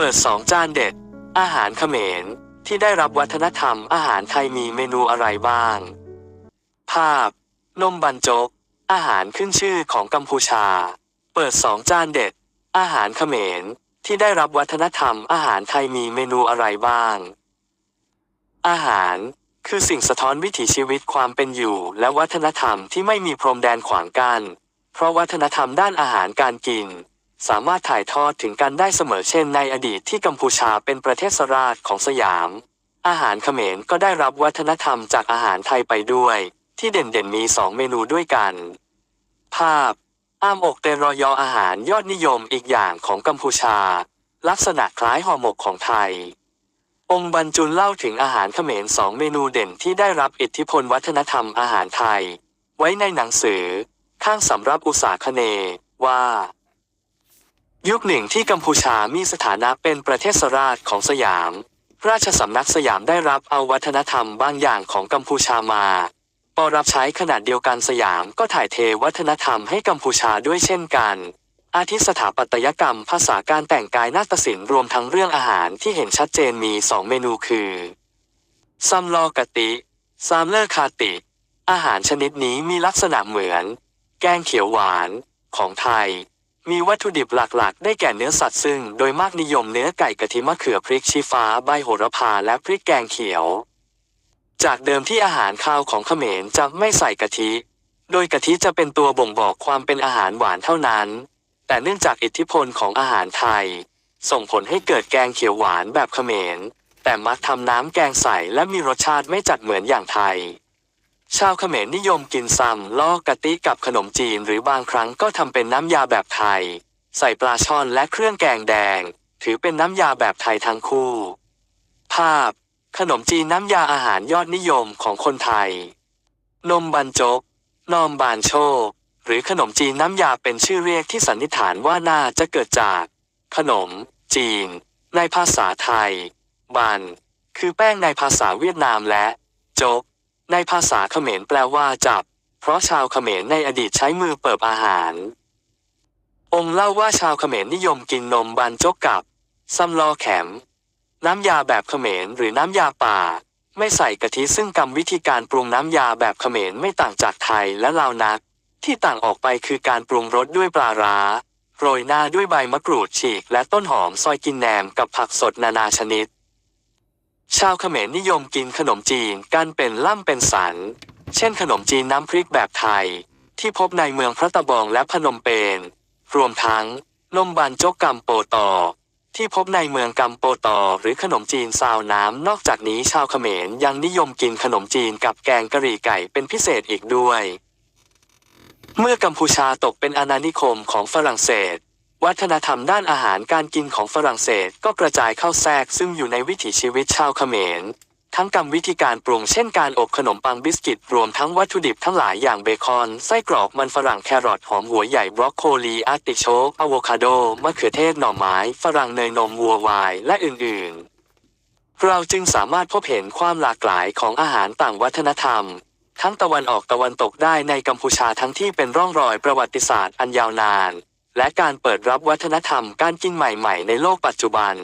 เปิดสองจานเด็ด อาหารเขมร ที่ได้รับวัฒนธรรมอาหารไทยมีเมนูอะไรบ้าง ภาพ นมบันจก อาหารขึ้นชื่อของกัมพูชา เปิดสองจานเด็ด อาหารเขมร ที่ได้รับวัฒนธรรมอาหารไทยมีเมนูอะไรบ้าง อาหาร คือสิ่งสะท้อนวิถีชีวิตความเป็นอยู่ และวัฒนธรรมที่ไม่มีพรมแดนขวางกัน้นเพราะวัฒนธรรมด้านอาหารการกิน สามารถถ่ายทอดถึงกันได้เสมอเช่นในอดีตที่กัมพูชาเป็นประเทศสราชของสยาม อาหารเขมรก็ได้รับวัฒนธรรมจากอาหารไทยไปด้วย ที่เด่นๆมีสองเมนูด้วยกัน ภาพ อ้ามอกเตรอยออาหารยอดนิยมอีกอย่างของกัมพูชา ลักษณะคล้ายห่อหมกของไทย องค์บรรจุเล่าถึงอาหารเขมรสองเมนูเด่นที่ได้รับอิทธิพลวัฒนธรรมอาหารไทย ไว้ในหนังสือ ข้างสำรับอุตสาคเนว่า ยุคหนึ่งที่กัมพูชามีสถานะเป็นประเทศสราชของสยาม ราชสำนักสยามได้รับเอาวัฒนธรรมบางอย่างของกัมพูชามาพอรับใช้ขนาดเดียวกันสยามก็ถ่ายเทวัฒนธรรมให้กัมพูชาด้วยเช่นกัน อาทิสถาปัตยกรรมภาษาการแต่งกายนาฏศิลป์รวมทั้งเรื่องอาหารที่เห็นชัดเจนมีสองเมนูคือซัมลอกะติซามเลอร์คาติ อาหารชนิดนี้มีลักษณะเหมือน แกงเขียวหวาน ของไทย มีวัตถุดิบหลักๆ ได้แก่เนื้อสัตว์ซึ่งโดยมากนิยมเนื้อไก่กะทิมะเขือพริกชี้ฟ้าใบโหระพาและพริกแกงเขียว จากเดิมที่อาหารข้าวของเขมรจะไม่ใส่กะทิ โดยกะทิจะเป็นตัวบ่งบอกความเป็นอาหารหวานเท่านั้น แต่เนื่องจากอิทธิพลของอาหารไทย ส่งผลให้เกิดแกงเขียวหวานแบบเขมร แต่มักทำน้ำแกงใสและมีรสชาติไม่จัดเหมือนอย่างไทย ชาวเขมรนิยมกินซ้ำลอกกะติกับขนมจีนหรือบางครั้งก็ทำเป็นน้ำยาแบบไทย ใส่ปลาช่อนและเครื่องแกงแดง ถือเป็นน้ำยาแบบไทยทั้งคู่ ภาพ ขนมจีนน้ำยาอาหารยอดนิยมของคนไทย นมบันจก นอมบานโชค หรือขนมจีนน้ำยาเป็นชื่อเรียกที่สันนิษฐานว่าน่าจะเกิดจาก ขนม จีน ในภาษาไทย บัน คือแป้งในภาษาเวียดนามและ จก ในภาษาเขมรแปลว่าจับ เพราะชาวเขมรในอดีตใช้มือเปิบอาหาร องค์เล่าว่าชาวเขมรนิยมกินนมบันจกกับซัมลอแขม น้ำยาแบบเขมรหรือน้ำยาป่า ไม่ใส่กะทิซึ่งกรรมวิธีการปรุงน้ำยาแบบเขมรไม่ต่างจากไทยและลาวนัก ที่ต่างออกไปคือการปรุงรสด้วยปลาร้าโรยหน้าด้วยใบมะกรูดฉีกและต้นหอมซอยกินแหนมกับผักสดนานาชนิด ชาวเขมรนิยมกินขนมจีนกันเป็นล่ำเป็นสัน เช่นขนมจีนน้ำพริกแบบไทย ที่พบในเมืองพระตะบองและพนมเปญ รวมทั้งนมบันจกกัมโปตอ ที่พบในเมืองกัมโปตอ หรือขนมจีนซาวน้ำ นอกจากนี้ชาวเขมรยังนิยมกินขนมจีนกับแกงกะหรี่ไก่เป็นพิเศษอีกด้วย เมื่อกัมพูชาตกเป็นอาณานิคมของฝรั่งเศส วัฒนธรรมด้านอาหารการกินของฝรั่งเศสก็กระจายเข้าแทรกซึ่งอยู่ในวิถีชีวิตชาวเขมร ทั้งกรรมวิธีการปรุงเช่นการอบขนมปังบิสกิต รวมทั้งวัตถุดิบทั้งหลายอย่างเบคอน ไส้กรอกมันฝรั่งแครอทหอมหัวใหญ่บรอกโคลีอาร์ติโชกอะโวคาโด มะเขือเทศหน่อไม้ ฝรั่งเนยนมวัววาย และอื่นๆ เราจึงสามารถพบเห็นความหลากหลายของอาหารต่างวัฒนธรรมทั้งตะวันออกตะวันตกได้ในกัมพูชาทั้งที่เป็นร่องรอยประวัติศาสตร์อันยาวนาน และการเปิดรับวัฒนธรรมการกินใหม่ๆ ในโลกปัจจุบัน